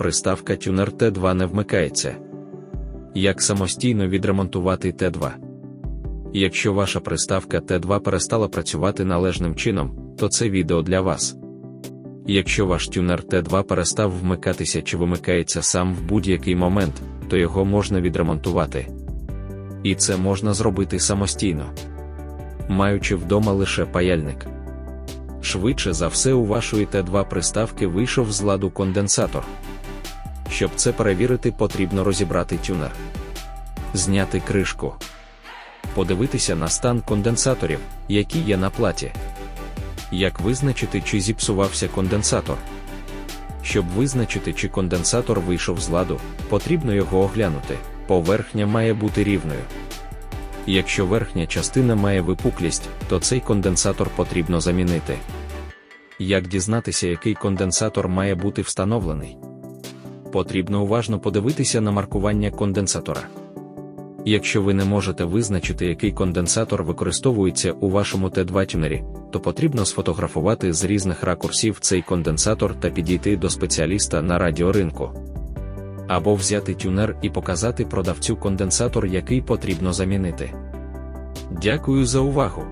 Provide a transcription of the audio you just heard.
приставка Tuner T2 не вмикається. Як самостійно відремонтувати Т2? Якщо ваша приставка Т2 перестала працювати належним чином, то це відео для вас. Якщо ваш тюнер Т2 перестав вмикатися чи вимикається сам в будь-який момент, то його можна відремонтувати. І це можна зробити самостійно, маючи вдома лише паяльник. Швидше за все, у вашої Т2 приставки вийшов з ладу конденсатор. Щоб це перевірити, потрібно розібрати тюнер, зняти кришку, подивитися на стан конденсаторів, які є на платі. Як визначити, чи зіпсувався конденсатор? Щоб визначити, чи конденсатор вийшов з ладу, потрібно його оглянути. Поверхня має бути рівною. Якщо верхня частина має випуклість, то цей конденсатор потрібно замінити. Як дізнатися, який конденсатор має бути встановлений? Потрібно уважно подивитися на маркування конденсатора. Якщо ви не можете визначити, який конденсатор використовується у вашому Т2 тюнері, то потрібно сфотографувати з різних ракурсів цей конденсатор та підійти до спеціаліста на радіоринку. Або взяти тюнер і показати продавцю конденсатор, який потрібно замінити. Дякую за увагу!